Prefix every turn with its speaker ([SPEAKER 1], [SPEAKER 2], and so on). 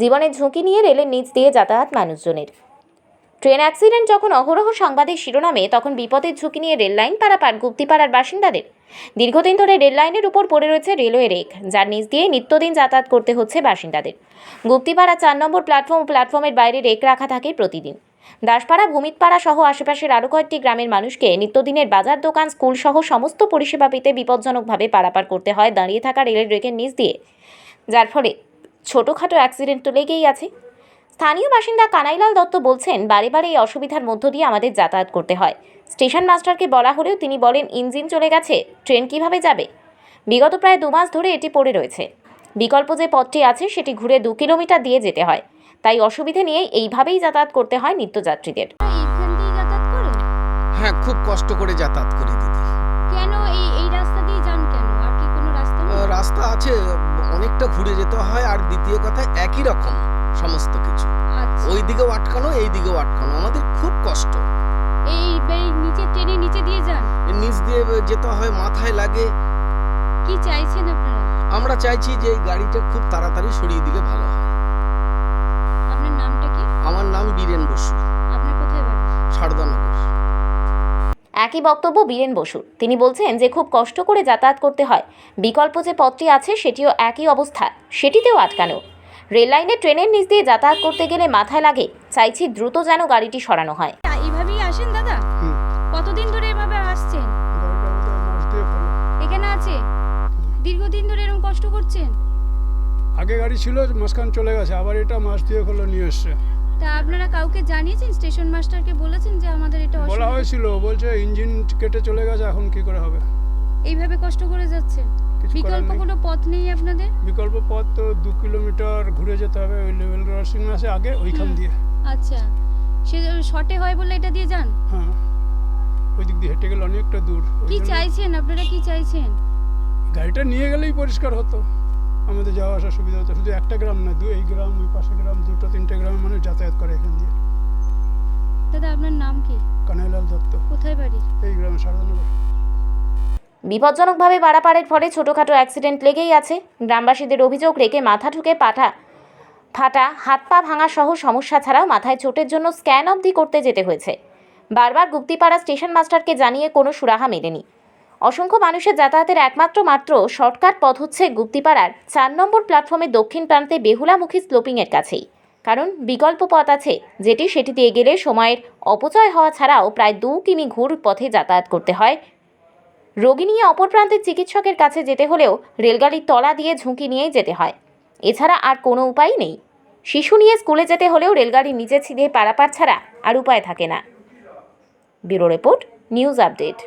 [SPEAKER 1] জীবনের ঝুঁকি নিয়ে রেলের নিচ দিয়ে যাতায়াত মানুষজনের। ট্রেন অ্যাক্সিডেন্ট যখন অহরহ সংবাদের শিরোনামে, তখন বিপদের ঝুঁকি নিয়ে রেল লাইন পারাপার গুপ্তিপাড়ার বাসিন্দাদের। দীর্ঘদিন ধরে রেল লাইনের উপর পড়ে রয়েছে রেলওয়ে রেক, যার নিচ দিয়ে নিত্যদিন যাতায়াত করতে হচ্ছে বাসিন্দাদের। গুপ্তিপাড়া চার নম্বর প্ল্যাটফর্ম প্ল্যাটফর্মের বাইরে রেক রাখা থাকে প্রতিদিন। দাসপাড়া, ভূমিতপাড়া সহ আশেপাশের আরও কয়েকটি গ্রামের মানুষকে নিত্যদিনের বাজার দোকান, স্কুল সহ সমস্ত পরিষেবা পেতে বিপজ্জনকভাবে পারাপার করতে হয় দাঁড়িয়ে থাকা রেলের রেকের নিচ দিয়ে। যার ফলে ছোটোখাটো অ্যাক্সিডেন্ট তো লেগেই আছে। স্থানীয় বাসিন্দা কানাইলাল দত্ত বলছেন বারে বারে এই অসুবিধার মধ্য দিয়ে আমাদের যাতায়াত করতে হয়। স্টেশন মাস্টারকে বলা হলেও তিনি বলেন ইঞ্জিন চলে গেছে ট্রেন কীভাবে যাবে? বিগত প্রায় দু মাস ধরে এটি পড়ে রয়েছে। বিকল্প যে পথটি আছে সেটি ঘুরে দু কিলোমিটার দিয়ে যেতে হয়। তাই অসুবিধে নিয়ে এইভাবেই যাতায়াত করতে হয় নিত্যযাত্রীদের।
[SPEAKER 2] এইখান দিয়ে যাতায়াত করেন?
[SPEAKER 3] হ্যাঁ খুব কষ্ট করে যাতায়াত করি দিদি।
[SPEAKER 2] কেন এই এই রাস্তা দিয়ে যান কেন? আর কি কোনো রাস্তা
[SPEAKER 3] রাস্তা আছে অনেকটা ঘুরে যেতে হয় আর দ্বিতীয় কথা একই রকম সমস্ত কিছু।
[SPEAKER 2] আচ্ছা।
[SPEAKER 3] ওই দিকেও আটকানো এই দিকেও আটকানো। আমাদের খুব কষ্ট।
[SPEAKER 2] এই এই নিচে ট্রেনে নিচে দিয়ে যান।
[SPEAKER 3] নিচ দিয়ে যেতে হয় মাথায় লাগে।
[SPEAKER 2] কি চাইছেন আপনারা?
[SPEAKER 3] আমরা চাইছি যে এই গাড়িটা খুব তাড়াতাড়ি সরিয়ে দিলে ভালো হয়।
[SPEAKER 2] আপনার নামটা কি?
[SPEAKER 3] আমার নাম বীরেন বসু।
[SPEAKER 1] একই বক্তব্য বীরেন বসুর। তিনি বলছেন যে খুব কষ্ট করে যাতায়াত করতে হয়। বিকল্প যে পথটি আছে সেটিও একই অবস্থা সেটিতেও আটকানো। রেল লাইনে ট্রেনের নিচ দিয়ে যাতায়াত করতে গেলে মাথায় লাগে চাইছি দ্রুত যেন গাড়িটি সরানো হয়।
[SPEAKER 2] এইভাবেই আসেন দাদা? কতদিন ধরে এভাবে আসছেন? এখানে আছে? দীর্ঘদিন ধরে এরকম কষ্ট করছেন?
[SPEAKER 4] আগে গাড়ি ছিল মাঝখান চলে গেছে আবার এটা মাস দিয়ে হলো নিয়ে এসছে।
[SPEAKER 2] তা আপনারা কাউকে জানিয়েছেন? স্টেশন মাস্টারকে বলেছেন যে আমাদের এটা
[SPEAKER 4] বলা হয়েছিল বলছে ইঞ্জিন কেটে চলে গেছে এখন কি করে হবে?
[SPEAKER 2] এইভাবে কষ্ট করে যাচ্ছে বিকল্প কোনো পথ নেই আপনাদের?
[SPEAKER 4] বিকল্প পথ তো দু কিলোমিটার ঘুরে যেতে হবে ওই লেভেল ক্রসিং আছে আগে ওইখান দিয়ে।
[SPEAKER 2] আচ্ছা। সে শর্টে হয় বলে এটা দিয়ে যান?
[SPEAKER 4] হ্যাঁ। ওই দিক দিয়ে হেঁটে গেলে অনেকটা দূর
[SPEAKER 2] কি চাইছেন? আপনারা কি চাইছেন?
[SPEAKER 4] গাড়িটা নিয়ে গেলেই পরিষ্কার হতো। আমাদের যাওয়া আসার সুবিধা হতো। শুধু একটা গ্রাম না দু এই গ্রাম ওই পাশে গ্রাম দুটো তিনটে গ্রামের মানুষ যাতায়াত করে এখান দিয়ে।
[SPEAKER 2] দাদা আপনার নাম কি?
[SPEAKER 4] কানাইলাল দত্ত।
[SPEAKER 2] কোথায় বাড়ি?
[SPEAKER 4] এই গ্রামে সারদানগর।
[SPEAKER 1] বিপজ্জনকভাবে পারাপারের ফলে ছোটোখাটো অ্যাক্সিডেন্ট লেগেই আছে। গ্রামবাসীদের অভিযোগ রেখে মাথা ঠুকে পাঠা ফাটা হাত পা ভাঙা সহ সমস্যা ছাড়াও মাথায় চোটের জন্য স্ক্যান অবধি করতে যেতে হয়েছে। বারবার গুপ্তিপাড়া স্টেশন মাস্টারকে জানিয়ে কোনো সুরাহা মেলেনি। অসংখ্য মানুষের যাতায়াতের একমাত্র মাত্র শর্টকাট পথ হচ্ছে গুপ্তিপাড়ার চার নম্বর প্ল্যাটফর্মের দক্ষিণ প্রান্তে বেহুলামুখী স্লোপিংয়ের কাছেই। কারণ বিকল্প পথ আছে, যেটি সেটি দিয়ে গেলে সময়ের অপচয় হওয়া ছাড়াও প্রায় দু কিমি ঘুর পথে যাতায়াত করতে হয়। রোগী নিয়ে অপর প্রান্তের চিকিৎসকের কাছে যেতে হলেও রেলগাড়ির তলা দিয়ে ঝুঁকি নিয়েই যেতে হয়। এছাড়া আর কোনো উপায় নেই। শিশু নিয়ে স্কুলে যেতে হলেও রেলগাড়ির নিচে ছিঁড়ে পারাপার ছাড়া আর উপায় থাকে না। Bureau report, news update.